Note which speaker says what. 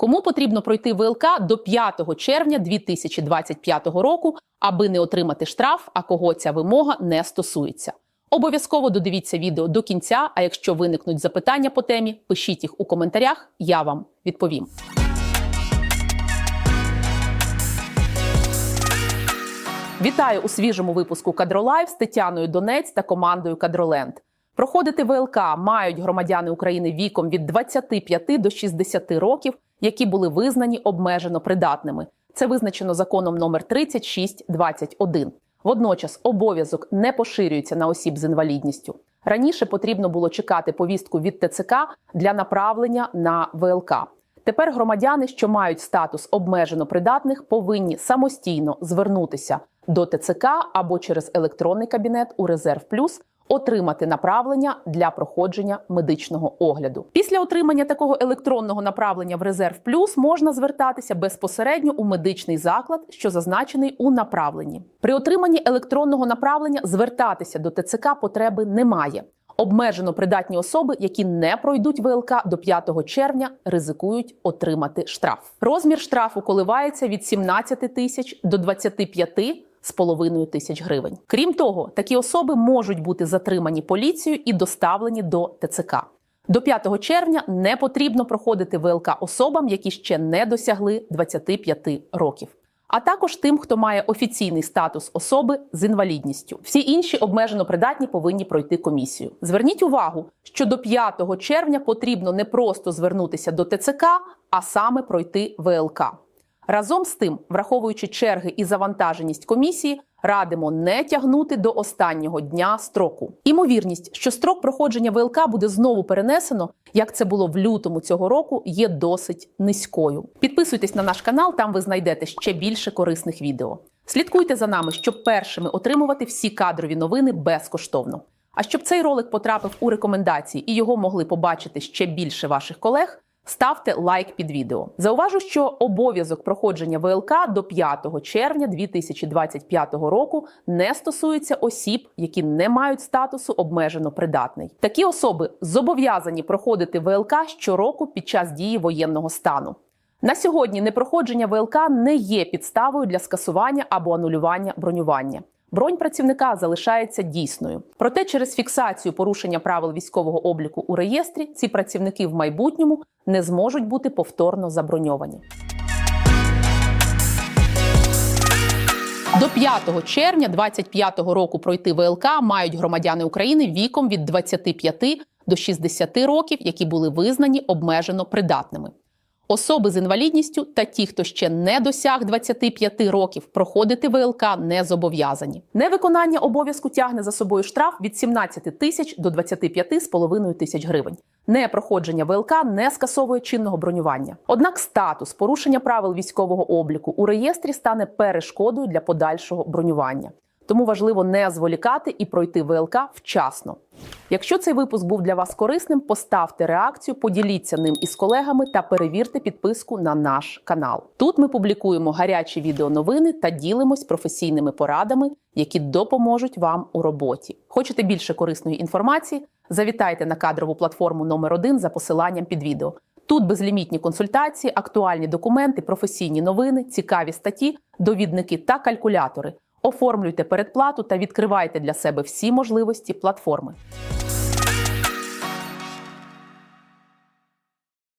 Speaker 1: Кому потрібно пройти ВЛК до 5 червня 2025 року, аби не отримати штраф, а кого ця вимога не стосується? Обов'язково додивіться відео до кінця. А якщо виникнуть запитання по темі, пишіть їх у коментарях. Я вам відповім. Вітаю у свіжому випуску Кадролайв з Тетяною Донець та командою Кадроленд. Проходити ВЛК мають громадяни України віком від 25 до 60 років, які були визнані обмежено придатними. Це визначено законом номер 3621. Водночас обов'язок не поширюється на осіб з інвалідністю. Раніше потрібно було чекати повістку від ТЦК для направлення на ВЛК. Тепер громадяни, що мають статус обмежено придатних, повинні самостійно звернутися до ТЦК або через електронний кабінет у Резерв Плюс отримати направлення для проходження медичного огляду. Після отримання такого електронного направлення в резерв плюс можна звертатися безпосередньо у медичний заклад, що зазначений у направленні. При отриманні електронного направлення звертатися до ТЦК потреби немає. Обмежено придатні особи, які не пройдуть ВЛК до 5 червня, ризикують отримати штраф. Розмір штрафу коливається від 17 тисяч до 25 тисяч. 2,5 тисяч гривень. Крім того, такі особи можуть бути затримані поліцією і доставлені до ТЦК. До 5 червня не потрібно проходити ВЛК особам, які ще не досягли 25 років. А також тим, хто має офіційний статус особи з інвалідністю. Всі інші обмежено придатні повинні пройти комісію. Зверніть увагу, що до 5 червня потрібно не просто звернутися до ТЦК, а саме пройти ВЛК. Разом з тим, враховуючи черги і завантаженість комісії, радимо не тягнути до останнього дня строку. Імовірність, що строк проходження ВЛК буде знову перенесено, як це було в лютому цього року, є досить низькою. Підписуйтесь на наш канал, там ви знайдете ще більше корисних відео. Слідкуйте за нами, щоб першими отримувати всі кадрові новини безкоштовно. А щоб цей ролик потрапив у рекомендації і його могли побачити ще більше ваших колег. Ставте лайк під відео. Зауважу, що обов'язок проходження ВЛК до 5 червня 2025 року не стосується осіб, які не мають статусу обмежено придатний. Такі особи зобов'язані проходити ВЛК щороку під час дії воєнного стану. На сьогодні непроходження ВЛК не є підставою для скасування або анулювання бронювання. Бронь працівника залишається дійсною. Проте через фіксацію порушення правил військового обліку у реєстрі ці працівники в майбутньому не зможуть бути повторно заброньовані. До 5 червня 2025 року пройти ВЛК мають громадяни України віком від 25 до 60 років, які були визнані обмежено придатними. Особи з інвалідністю та ті, хто ще не досяг 25 років, проходити ВЛК не зобов'язані. Невиконання обов'язку тягне за собою штраф від 17 тисяч до 25,5 тисяч гривень. Непроходження ВЛК не скасовує чинного бронювання. Однак статус порушення правил військового обліку у реєстрі стане перешкодою для подальшого бронювання. Тому важливо не зволікати і пройти ВЛК вчасно. Якщо цей випуск був для вас корисним, поставте реакцію, поділіться ним із колегами та перевірте підписку на наш канал. Тут ми публікуємо гарячі відеоновини та ділимось професійними порадами, які допоможуть вам у роботі. Хочете більше корисної інформації? Завітайте на кадрову платформу номер 1 за посиланням під відео. Тут безлімітні консультації, актуальні документи, професійні новини, цікаві статті, довідники та калькулятори. Оформлюйте передплату та відкривайте для себе всі можливості платформи.